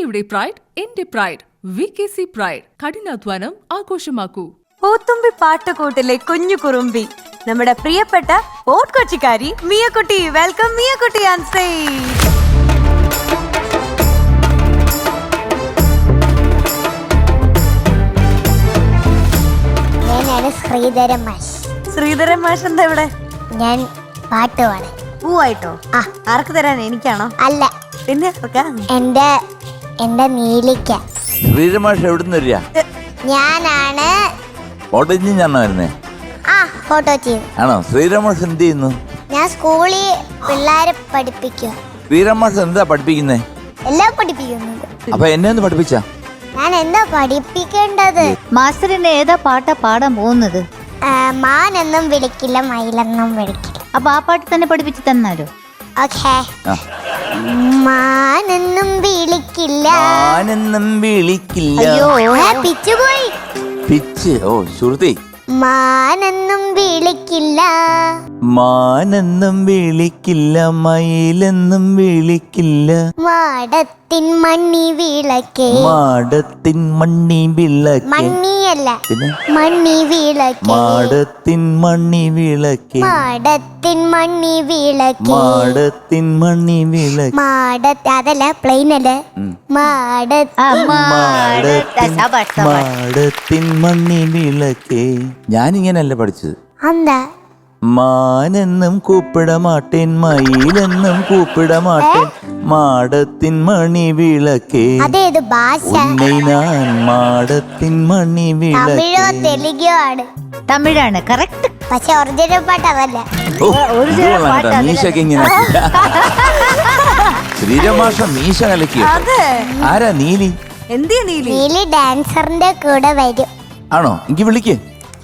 സിനിയുടെ pride എന്റെ pride V K C pride കഠിനാധ്വാനം ആഘോഷമാക്കൂ. പോത്തുമ്പി പാട്ടുകൂട്ടിലെ കുഞ്ഞു കുറുമ്പി നമ്മുടെ പ്രിയപ്പെട്ട ഓട്ട് കൊച്ചിക്കാരി മിയക്കുട്ടി വെൽക്കം മിയക്കുട്ടി സ്റ്റേജ് ഞാനാണ് ശ്രീധരൻ മാഷ് ശ്രീധരൻ മാഷ് എന്താ ഇവിടെ? ഞാൻ പാട്ട് പാടാൻ പൂവായിട്ടോ? ആ. ആർക്ക് തരാൻ എനിക്കാണോ? അല്ല. പിന്നെ ആർക്കാ? എന്റെ എന്റെ നീലിക്ക ശ്രീരമാഷ് എവിടുന്ന് വരിക? ഞാനാണ് ഓട്ടോജി നിന്നാണോ വരുന്നേ? ആ ഫോട്ടോ ആണോ? ശ്രീരമാഷ് എന്ത് ചെയ്യുന്നു? ഞാൻ സ്കൂളിൽ പിള്ളേരെ പഠിപ്പിക്കുക ശ്രീരമാഷ് എന്താ പഠിപ്പിക്കുന്നേ? എല്ലാം പഠിപ്പിക്കുന്നുണ്ട്. അപ്പൊ എന്നെ ഒന്ന് പഠിപ്പിച്ച? ഞാൻ എന്താ പഠിപ്പിക്കേണ്ടത്? മാസ്റ്ററിന് ഏതാ പാട്ടാ പാടാൻ പോകുന്നത്? ആ, എന്നും വിളിക്കില്ല മയിലെന്നും വിളിക്കില്ല. അപ്പൊ ആ പാട്ട് തന്നെ പഠിപ്പിച്ച് തന്നാലോ? ഓക്കേ. ആ. മാനെന്നും. വിളിക്കില്ല. ആനെന്നും വിളിക്കില്ല. ഏ, പിച്ചുപോയി പിച്ച് ഓ ശ്രുതി മാനെന്നും വിളിക്കില്ല. മാനെന്നും വിളിക്കില്ല മയിലെന്നും വിളിക്കില്ല. മാടത്തിൻ മണ്ണി വിളക്കേ. മാടത്തിൻ മണ്ണി വിളക്ക്. മണ്ണിയല്ല പിന്നെ? മണ്ണി വിളക്കേ. മാടത്തിൻ മണ്ണി വിളക്ക്. മാടത്തിൻ മണ്ണി വിളക്കേ. മാടത്തിൻ മണ്ണി വിളക്ക്. മാടത്ത് അതല്ല പ്ലെയിൻ അല്ലേ. മാടത്ത് മാടത്തിൻ മണ്ണി വിളക്ക്. ഞാനിങ്ങനല്ല പഠിച്ചത്. എന്താ മാനെന്നും കൂപ്പിടമാട്ടേൻ മയിലെന്നും കൂപ്പിടമാട്ടേൻ മാടത്തിൻ മണി വിളക്കേ. അതേത് ഭാഷ. ഉന്നൈ ഞാൻ മാടത്തിൻ മണി തമിഴോ വിളക്കേ തെലുങ്കോ ആണ്. തമിഴാണ് കറക്റ്റ് പക്ഷെ ഒറിജിനൽ പാട്ട് അതല്ല. ഓ, ഒരു ഇത് ചില കൊള്ളാം പാട്ട് കേട്ടോ. അതിന്. മീശയൊക്കെ ഇങ്ങനെ. ശ്രീരമാഷ മീശ കലക്കിയോ? അതെ. ആരാ നീലി? എന്തിയ നീലി? നീലി ഡാൻസറിന്റെ കൂടെ വരും. ആണോ? എനിക്ക് വിളിക്കേ.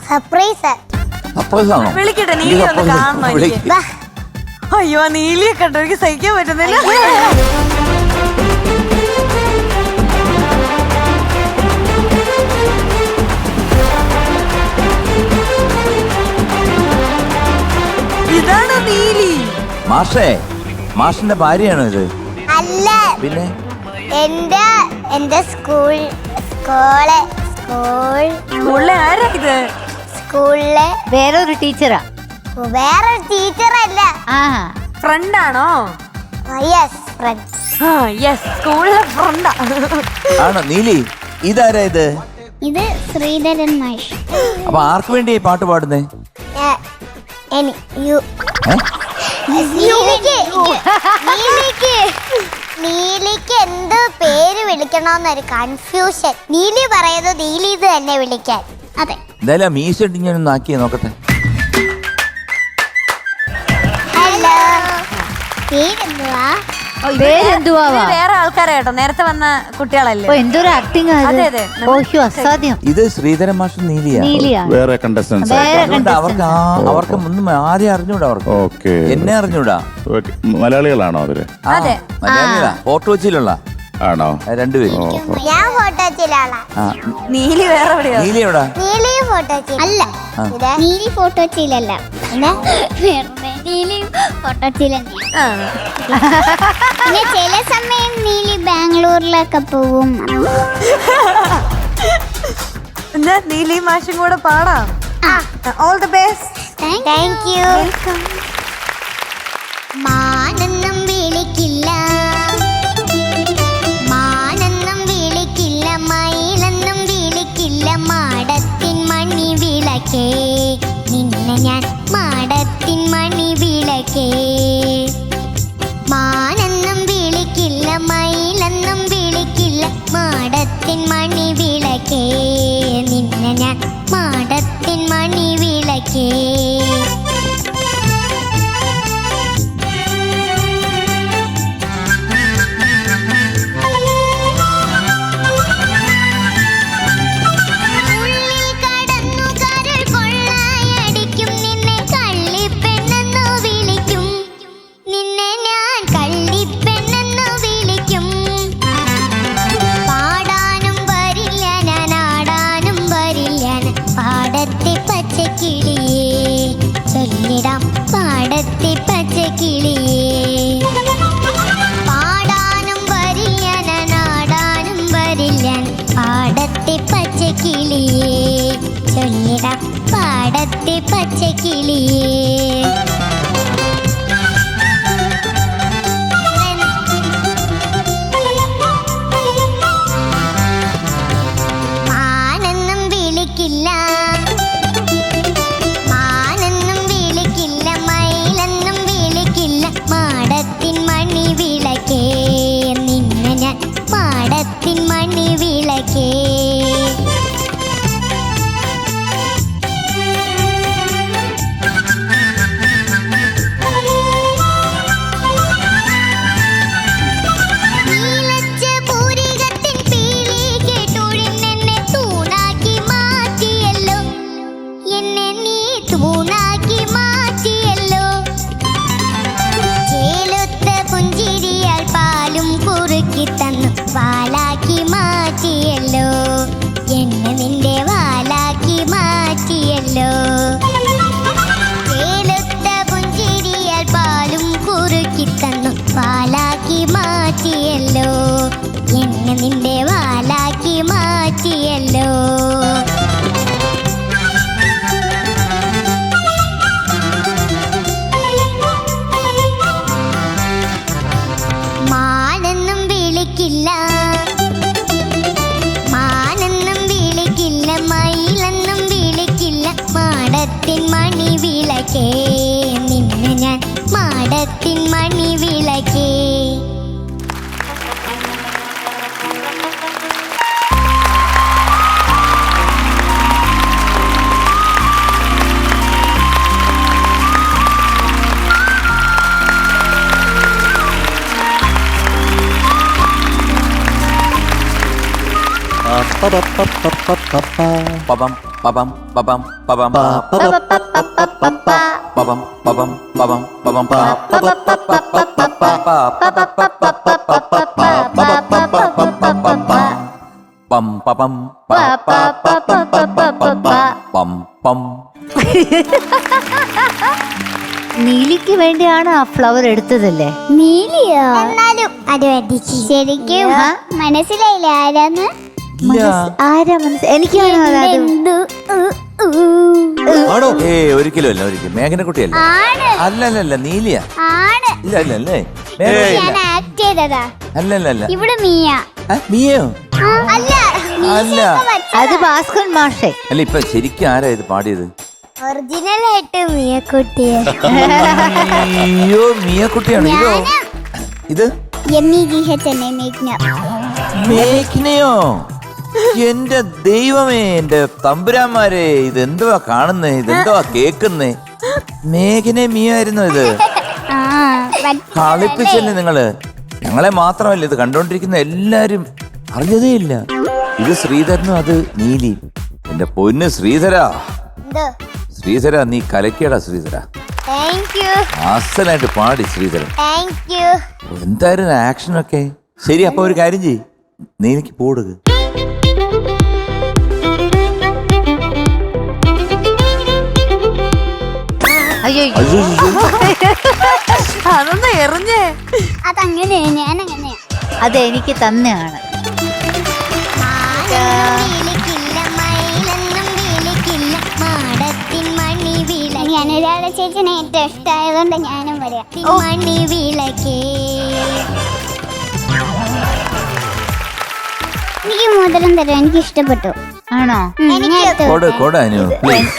സർപ്രൈസ് വിളിക്കട്ടെ, നീലി ഒന്ന് surprise കാണണം എനിക്ക്. വിളിക്ക്. വാ അയ്യോ ആ നീലിയെ കണ്ടോ? എനിക്ക് സഹിക്കാൻ പറ്റുന്നില്ല. ഇതാണ് നീലി? മാഷേ മാഷിന്റെ ഭാര്യയാണോ ഇത്? അല്ല. പിന്നെ? എന്റെ എന്റെ സ്കൂൾ സ്കൂൾ സ്കൂൾ. ഇത് സ്കൂളിലെ വേറൊരു ടീച്ചറാ. വേറെ ടീച്ചറല്ല. ആ ഫ്രണ്ട് ആണോ യെസ് ഫ്രണ്ട് ആ യെസ് സ്കൂളിലെ ഫ്രണ്ടാ. ആണോ നീലി? ഇതാരാ ഇത്? ഇത് ശ്രീധരൻ മഹേഷ് അപ്പൊ ആർക്ക് വേണ്ടി ഈ പാട്ട് പാടുന്നേ? യു. ഏ? നീലിക്ക് നീലിക്ക് നീലിക്ക് എന്ത് പേര് വിളിക്കണമെന്നൊരു കൺഫ്യൂഷൻ നീലി പറയുന്നത് നീലി ഇത് തന്നെ വിളിക്കാൻ. എന്തായാലും ആ മീശ ഇട്ടിങ്ങനെ ആക്കിയേ നോക്കട്ടെ. ഹലോ പേരെന്തുവാ? പേരെന്തുവാ ഇത് വേറെ ആൾക്കാരാ കേട്ടോ. നേരത്തെ വന്ന കുട്ടികളല്ലേ? ഓ എന്തൊരു ആക്ടിങ് അതെ, അതെ. ഓഹ്യോ അസാധ്യം. ഇത് ശ്രീധരൻ മാഷ് നീലിയാ. നീലിയാ. വേറെ കണ്ടസ്റ്റൻസ് വേറെ അതുകൊണ്ട് അവർക്ക് ആ- അവർക്ക് ഒന്നും ആരെയും അറിഞ്ഞൂടാ അവർക്ക്. ഓക്കെ എന്നെ അറിഞ്ഞൂടാ. മലയാളികളാണോ അവർ? ആ, മലയാളികളാ. ഫോർട്ട് കൊച്ചിയിലുള്ള ആണോ? രണ്ടുപേരും. ഞാൻ ഫോട്ടോ ചിലാളാ ആ. നീലി വേറെ എവിടെയാ? നീലി എവിടാ? നീലി ഫോട്ടോ അല്ല. നീലി ഫോട്ടോ ചിലല്ല നീലി ഫോട്ടോ ആ. പിന്നെ ചില സമയം നീലി ബാംഗ്ലൂരിലൊക്കെ പോവും എന്നാ നീലി മാഷും കൂടെ പാടാം? All the best thank you മാനെന്നും വിളക്കേ വിളക്കേ നിന്നെ ഞാൻ മാടത്തിൻ മണി വിളക്കേ പപം പപം പപം പപം പാ. പപം പപം പപം പപം പപം പാ, പാ, പാ, നീലിക്ക് വേണ്ടിയാണ് ആ ഫ്ലവർ എടുത്തതല്ലേ നീലിയോ എന്നാലും അത് ശരിക്കും മനസ്സിലായില്ല ആരാന്ന് ആരാ എനിക്കാണോ. ആണോ ഏ ഒരിക്കലും അല്ല ഒരിക്കലും മേഘന കുട്ടിയല്ല? അല്ല അല്ല അല്ല നീലിയ. ആണ്. ഇല്ല അല്ല? അല്ലേ മേഘന ഞാൻ ആക്ട് ചെയ്തതാ. അല്ല അല്ല അല്ല. ഇവിടെ മീയ. അല്ല. അല്ല. അത് ഭാസ്കരൻ മാഷെ. അല്ല ഇപ്പൊ ശരിക്കും ആരാ ഇത് പാടിയത്? ഒറിജിനൽ ആയിട്ട് മിയക്കുട്ടിയെ അയ്യോ മിയക്കുട്ടിയാണ് ഇതോ? ഇത്? M E G H N A മേഘ്ന. മേഘ്നയോ? എന്റെ ദൈവമേ എന്റെ തമ്പുരാന്മാരെ ഇതെന്തുവാ കാണുന്നേ? ഇതെന്തുവാ കേക്കുന്നേ മേഘനെ മീയായിരുന്നു ഇത്? കളിപ്പിച്ചല്ലേ നിങ്ങൾ? ഞങ്ങളെ മാത്രമല്ല ഇത് കണ്ടോണ്ടിരിക്കുന്ന എല്ലാരും അറിഞ്ഞതേ ഇല്ല. ഇത് ശ്രീധരനും അത് നീലി. എന്റെ പൊന്ന് ശ്രീധരാ. ശ്രീധര നീ കലക്കിയടാ ശ്രീധര. ആസനായിട്ട് പാടി ശ്രീധരൻ. എന്തായിരുന്നു ആക്ഷൻ ആക്ഷനൊക്കെ ശരി അപ്പൊ ഒരു കാര്യം ചെയ്യ്. നീ എനിക്ക് പോടുക അയ്യോ അയ്യോ. അതൊന്ന് എറിഞ്ഞേ. അതങ്ങനെ ഞാൻ അങ്ങനെയാ അത് എനിക്ക് തന്നെയാണ്. ഞാനൊരാളെ ചേച്ചിനെ ഏറ്റവും ഇഷ്ടമായതുകൊണ്ട് ഞാനും പറയാം മണി വിളക്കേ. എനിക്ക് മോതിരം തരാം എനിക്ക് ഇഷ്ടപ്പെട്ടു ആണോ എനിക്ക് കൊട് കൊട് അനു പ്ലീസ്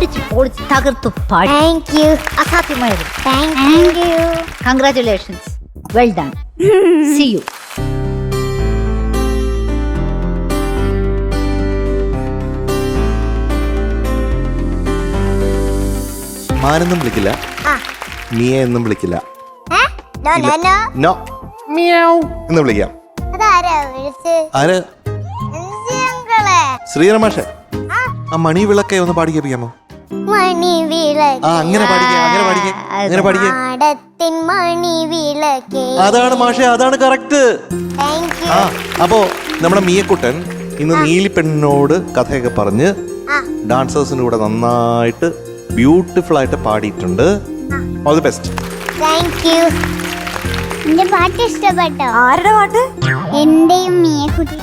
അടിച്ച് പൊളിച്ച് തകർത്തു പാടി. Thank you അസാധ്യമായിരുന്നു. Thank you congratulations well done see you മാനെന്നും വിളിക്കില്ല. ആ. മിയ എന്നും വിളിക്കില്ല? No no no. നോ. എന്ന് വിളിക്കാം. ആര്? ശ്രീരമാഷെ ആ മണി വിളക്കെ ഒന്ന് പാടി കേൾപ്പിക്കാമോ? അങ്ങനെ പാടിക്കേ അങ്ങനെ പാടിക്കേ അങ്ങനെ പാടിക്കേ മാടത്തിൻ മണി വിളക്കേ അതാണ് മാഷെ അതാണ് കറക്റ്റ് ആ അപ്പോ നമ്മുടെ മീയക്കുട്ടൻ ഇന്ന് നീലിപ്പെണ്ണിനോട് കഥയൊക്കെ പറഞ്ഞ് ഡാൻസേഴ്സിന്റെ ഡാൻസേഴ്സിന് കൂടെ നന്നായിട്ട് ബ്യൂട്ടിഫുൾ ആയിട്ട് പാടിയിട്ടുണ്ട്. ഓൾ ദി ബെസ്റ്റ് എന്റെ പാട്ട് ഇഷ്ടപ്പെട്ടോ? ആരുടെ പാട്ട്? എന്റെയും മീയക്കുട്ടി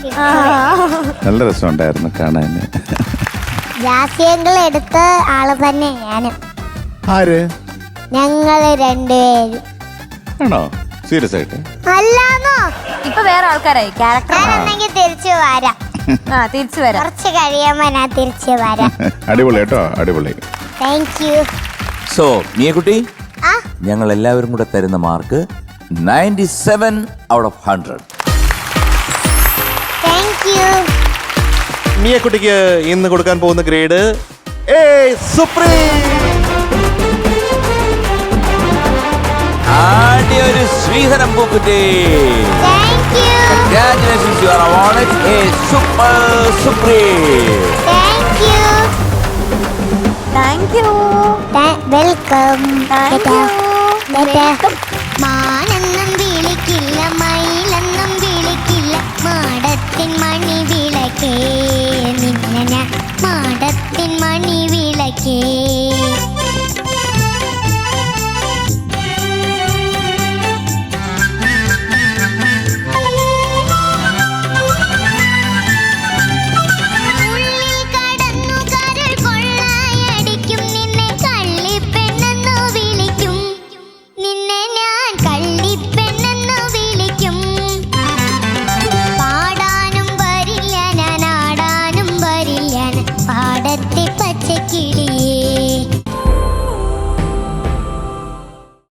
നല്ല രസമുണ്ടായിരുന്നു കാണാൻ ജാസ്യങ്ങൾ എടുത്ത ആൾ തന്നെ ഞാനും. ആര്? ഞങ്ങൾ രണ്ടുപേരും. ആണോ? സീരിയസ് ആയിട്ട്? അല്ലാന്നോ? ഇപ്പൊ വേറെ ആൾക്കാരായി. ക്യാരക്ടർ ഞാനെന്നെങ്കിൽ തിരിച്ചു വരാം. ആ തിരിച്ചു വരാം. കുറച്ച് കഴിയുമ്പോ ഞാൻ തിരിച്ചു വരാം. അടിപൊളി കേട്ടോ അടിപൊളി. താങ്ക് യു സോ മിയക്കുട്ടി ആ? ഞങ്ങൾ എല്ലാവരും കൂടെ തരുന്ന mark ninety seven out of hundred thank you മിയക്കുട്ടിക്ക് ഇന്ന് കൊടുക്കാൻ പോകുന്ന ഗ്രേഡ് ഏ സുപ്രീം ആദ്യ ഒരു ശ്രീധരം പൂക്കുറ്റി. Thank you Congratulations, you are awarded a super supreme. Thank you thank you welcome Thank you. മാനെന്നും